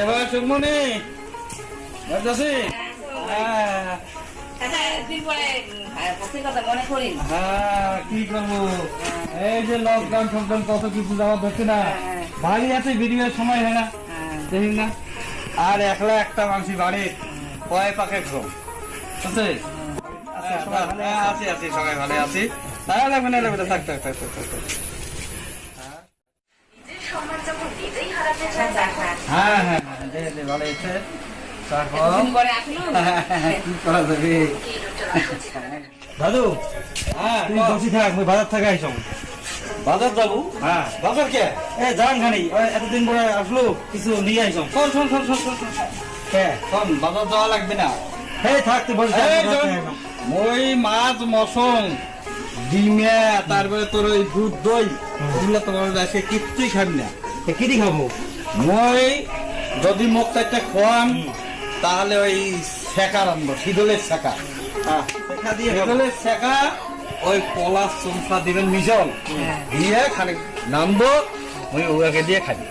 এবার সুমনি বাজাসি হ্যাঁ। হ্যাঁ, কি করব? এই যে লকডাউন কত কিছু যাওয়া ধরছে না। বাড়ি আছে ভিডিওর সময় হয় না। হ্যাঁ। দেখি না। আর একলা একটা মানুষই বাড়ির কয় পাকে ঘুম? আছে? হ্যাঁ, আছি। আছি সবাই ভালো আছি। থাক থাক থাক থাক, থাক, হ্যাঁ হ্যাঁ হ্যাঁ ভালো দাদু হ্যাঁ তুই বসি থাক মুই বাজার থেকে বাজার যাব? হ্যাঁ। বাজার কে? এ জান খানি এতদিন পরে আসলো কিছু নিয়ে শোন শোন শোন শোন শোন শোন। কে? শোন বাজার যাওয়া লাগবে না। হে থাক তুই বসে। মই মাছ মসং ডিমে তারপরে তোর ওই দুধ দই ওগুলো তোমার আজকে কিচ্ছুই খাবি না। কি দি খাব? মই যদি মোক একটা খোয়ান তাহলে ওই শেখা রাখব শীতলের শেখা হ্যাঁ শীতলের শেখা ওই কলা চমচা দিবেন মিশল দিয়ে খালি নামবো ওই ওকে দিয়ে খাবি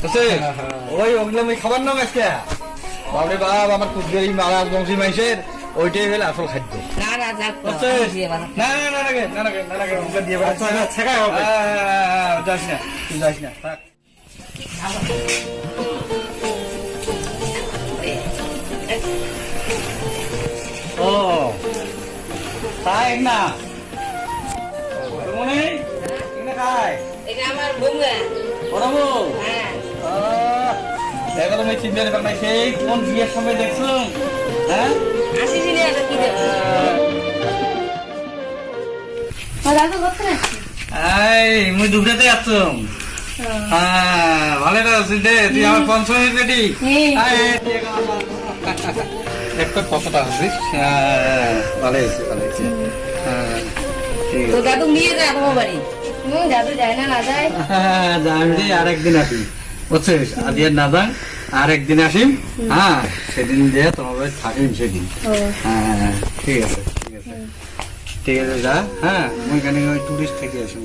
বুঝছিস? ওই ওগুলো আমি খাবার নাম আজকে। বাবরে বাপ আমার কুদগেরি মারা বংশী মাইসের ওইটাই হলে আসল খাদ্য। না, না, যাক তো, বুঝছিস? দিয়ে বাবা। না না না না না দিয়ে ছেঁকা হবে যাস না তুই যাস না থাক ও তাই না মনে এখানে খায় এটা আমার বউয়া। পড়াবো হ্যাঁ। দেখো তুমি চিন্তা না সেই কোন বিয়ের সময় দেখছ হ্যাঁ আসিস নি, কি? এই মুই দুপুরেতে আসছম হ্যাঁ ভালো আছি দে তুই আমার পঞ্চম রেডি একটা কতটা আছিস ভালো আছে ভালো আছে তো দাদু নিয়ে যা তোমার বাড়ি। যাবে যায় না না যায়। যাবি আরেকদিন আসি বুঝছিস? আজ আর না যান আরেকদিন আসিম। হ্যাঁ সেদিন যে তোমার বাড়ি থাকিম সেদিন। হ্যাঁ ঠিক আছে ঠিক আছে। ঠিক আছে যা হ্যাঁ ওইখানে ওই টুরিস্ট থেকে আসুন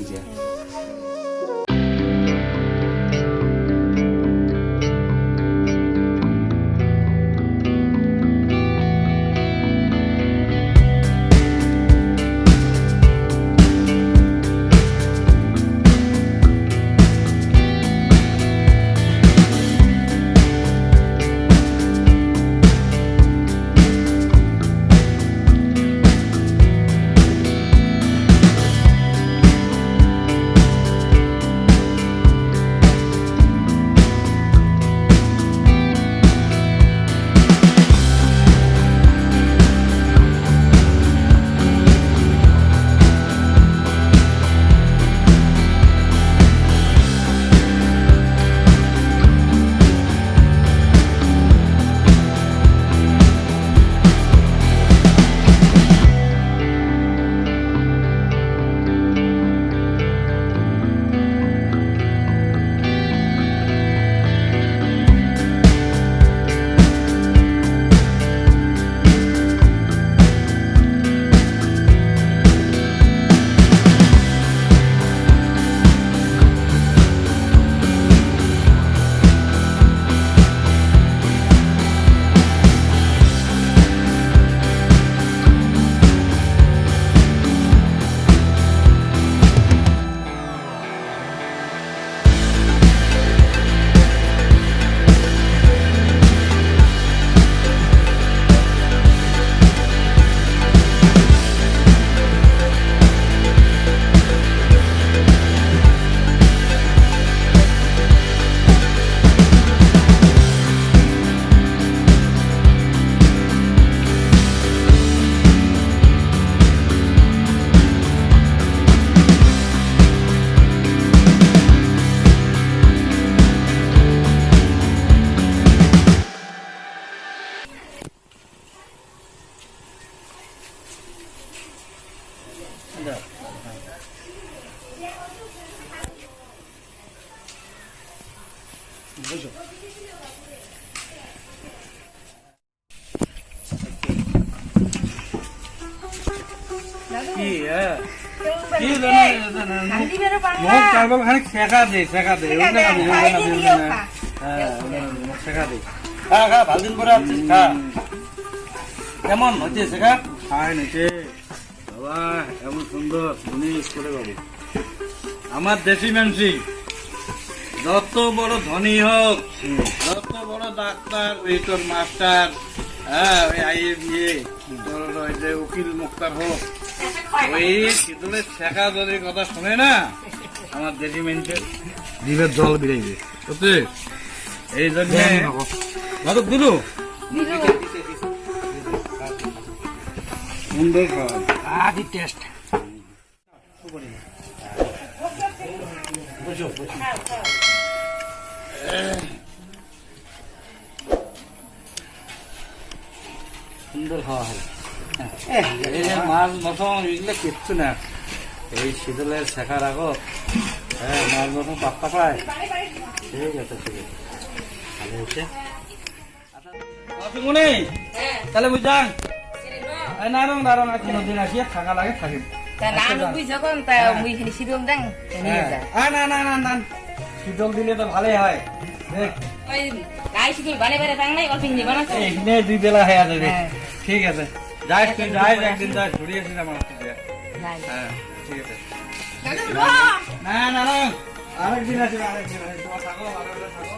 কেমন হচ্ছে শেখা নাকি বাবা এমন সুন্দর জিনিস করে বাবু আমার দেশি মানসি যত বড় ধনী হোক যত বড় ডাক্তার ওই তোর মাস্টার হ্যাঁ ওই আইএ বিয়ে তোর ওই যে উকিল মুক্তার হোক ওই শীতলের শেখা যদি কথা শুনে না? আমার জল সত্যি? এই জন্য মাদক দিলু? সুন্দর আদি টেস্ট সুন্দর খাওয়া হয়। এই যে মাছ মতন এগুলো কিচ্ছু না। এই শীতলের শেখার আগত হ্যাঁ মাছ মতন পাত্তা পায়। ঠিক আছে ঠিক আছে। ভালো হয়েছে মনে তাহলে বুঝাং এই নারং নারং আছে নদীন আসিয়া থাকা লাগে না শীতল যা। হ্যাঁ না না না না। শীতল দিলে তো ভালোই হয়। হয়ে হ্যাঁ। ঠিক আছে। যাই তুই যাই একদিন যাই ঘুরিয়েছিলাম আমার। হ্যাঁ ঠিক আছে না না আরেকদিন আছে আরেকদিন আছে তোমার থাকো ভালো থাকো